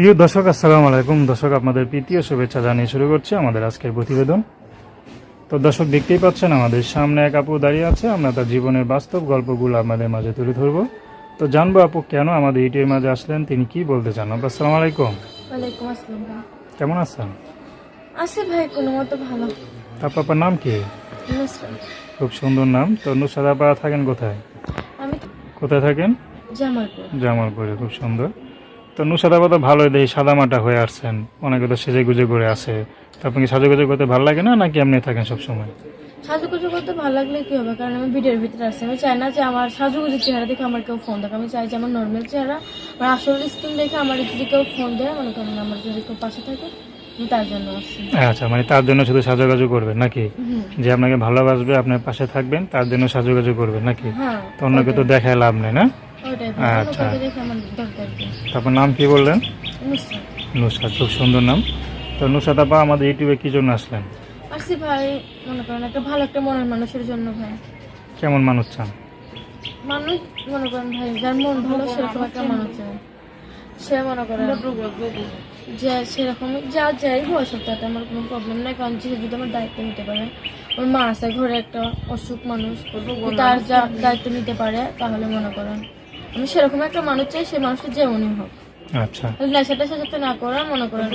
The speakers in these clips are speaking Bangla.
প্রিয় দর্শক আসসালামু আলাইকুম। দর্শক আপনাদের প্রীতীয় শুভেচ্ছা জানিয়ে শুরু করছি আমাদের আজকের প্রতিবেদন। তো দর্শক দেখতেই পাচ্ছেন আমাদের সামনে এক আপু দাঁড়িয়ে আছে। আমরা তার জীবনের বাস্তব গল্পগুলো আপনাদের মাঝে তুলে ধরবো। তো জানব আপু কেন আমাদের ইউটিউবের মাঝে আসলেন? তিনি কি বলতে চান? আপু আসসালামু আলাইকুম। ওয়ালাইকুম আসসালাম কেমন আছেন? আছে ভাই কোনো মতো ভালো। তারপর আপনার নাম কি? খুব সুন্দর নাম। তো নুসাদ আপা থাকেন কোথায়? আমি কোথায় থাকেন? জামালপুর। জামালপুরে খুব সুন্দর। তো নুসাদ আপা ভালো দেখি সাদামাটা হয়ে আসছেন। অনেকে তো সেজে গুজে করে আসে তো আপনি কি সাজুগুজু করতে ভালো লাগে না নাকি আপনি থাকেন সবসময়? সাজুগুজু করতে ভালো লাগলে কি হবে? কারণ আমি ভিডিওর ভিতরে আসছি। আমি চাই না যে আমার সাজুগুজুর চেহারা দেখে আমার কেউ ফোন দেখে আমি চাই যে আমার নর্মাল চেহারা আমার আসল স্কিন দেখে আমার যদি কেউ ফোন দেয় মনে করেন আমার যদি কেউ পাশে থাকে তার জন্য আচ্ছা মানে তার জন্য শুধু সাজুগাজু করবেন নাকি? যে আপনাকে ভালোবাসবে আপনার পাশে থাকবেন তার জন্য সাজুগাজু করবেন নাকি? হ্যাঁ তো অন্যকে তো দেখায় লাভ নেই না? আচ্ছা। তারপর নাম কি বললেন? নুসরাত। নুসাদ খুব সুন্দর নাম। তো নুসাদ আপা আমাদের ইউটিউবে কি জন্য আসলেন? আসছি ভাই মনে করেন একটা ভালো একটা মনের মানুষের জন্য ভাই। কেমন মানুষ চান? মানুষ মনে করেন ভাই যার মন ভালো সেরকম একটা মানুষ চায়। সে মনে করেন যে সেরকম যা যাই বয়স তাতে আমার কোনো প্রবলেম নাই। কারণ সে যদি আমার দায়িত্ব নিতে পারে ওর মা আছে ঘরে একটা অসুখ মানুষ তার যা দায়িত্ব নিতে পারে তাহলে মনে করেন। আমি সেরকম একটা মানুষ চাই সে মানুষটা যেমনই হোক। আচ্ছা। নেশাটা সাথে না করা মনে করেন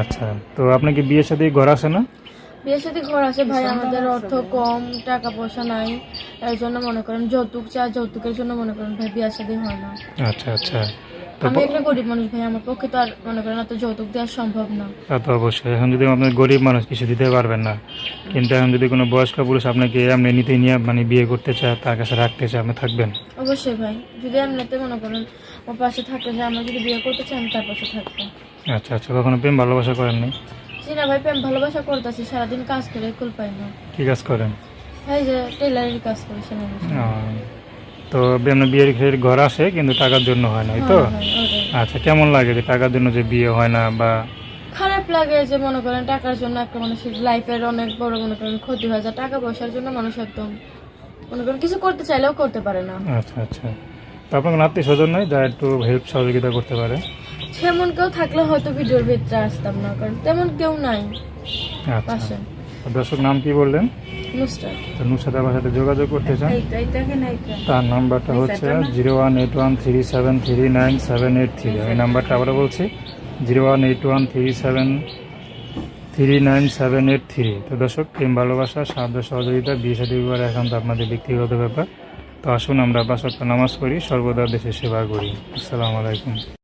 আচ্ছা তো আপনি কি বিয়ের সাথে ঘর আছে না? বিয়ের সাথে ঘর আছে ভাই আমাদের অর্থ কম টাকা পয়সা নাই। এর জন্য মনে করেন যৌতুক চা যৌতুকের জন্য মনে করেন ভাই বিয়ের সাথে হয় না। আচ্ছা আচ্ছা। আমি একটা গরিব মানুষ ভাই আমার পক্ষে তো আর মনে করেন এত যৌতুক দেওয়া সম্ভব না। তা তো অবশ্যই। এখন যদি গরিব মানুষ কিছু দিতে পারবেন না। কিন্তু এখন যদি কোনো বয়স্ক পুরুষ আপনাকে নিতে নিয়ে মানে বিয়ে করতে চায় তার কাছে রাখতে চায় আপনি থাকবেন। অবশ্যই ভাই। যদি এমনিতে মনে করেন আমার পাশে থাকতে চাই আমরা যদি বিয়ে করতে চাই আমি তার পাশে থাকব। আচ্ছা আচ্ছা। কখনো প্রেম ভালোবাসা করেননি জি না ভাই প্রেম ভালোবাসা করতেছি সারাদিন কাজ করে কুল পাই না। কি কাজ করেন? ভাই যে টেলারের কাজ করি তো আপনার বিয়ের ঘের ঘর আসে কিন্তু টাকার জন্য হয় না তো? আচ্ছা কেমন লাগে যে টাকার জন্য যে বিয়ে হয় না বা খারাপ লাগে যে মনে করেন টাকার জন্য একটা মানুষের লাইফের অনেক বড় মনে করেন ক্ষতি হয় যায় টাকা পয়সার জন্য মানুষ একদম মনে করেন কিছু করতে চাইলেও করতে পারে না। আচ্ছা আচ্ছা। তো আপনার কোনো আত্মীয় স্বজন নাই যা একটু হেল্প সহযোগিতা করতে পারে? সেমন কেউ থাকলে হয়তো ভিডিওর ভিতরে আসতাম না কারণ তেমন কেউ নাই। আচ্ছা। দর্শক নাম কি বললেন? তো নুসাদ আমার সাথে যোগাযোগ করতে চান? তার নাম্বারটা হচ্ছে zero one eight one three seven three nine seven eight three. এই নাম্বারটা আবারও বলছি zero one eight one three seven three nine seven eight three. তো দর্শক প্রেম ভালোবাসা সাহায্য সহযোগিতা বিয়ে সাথে বিবাহ একান্ত আপনাদের ব্যক্তিগত ব্যাপার। তো আসুন আমরা বাসত্ব নামাজ পড়ি সর্বদা দেশের সেবা করি। আসসালামু আলাইকুম।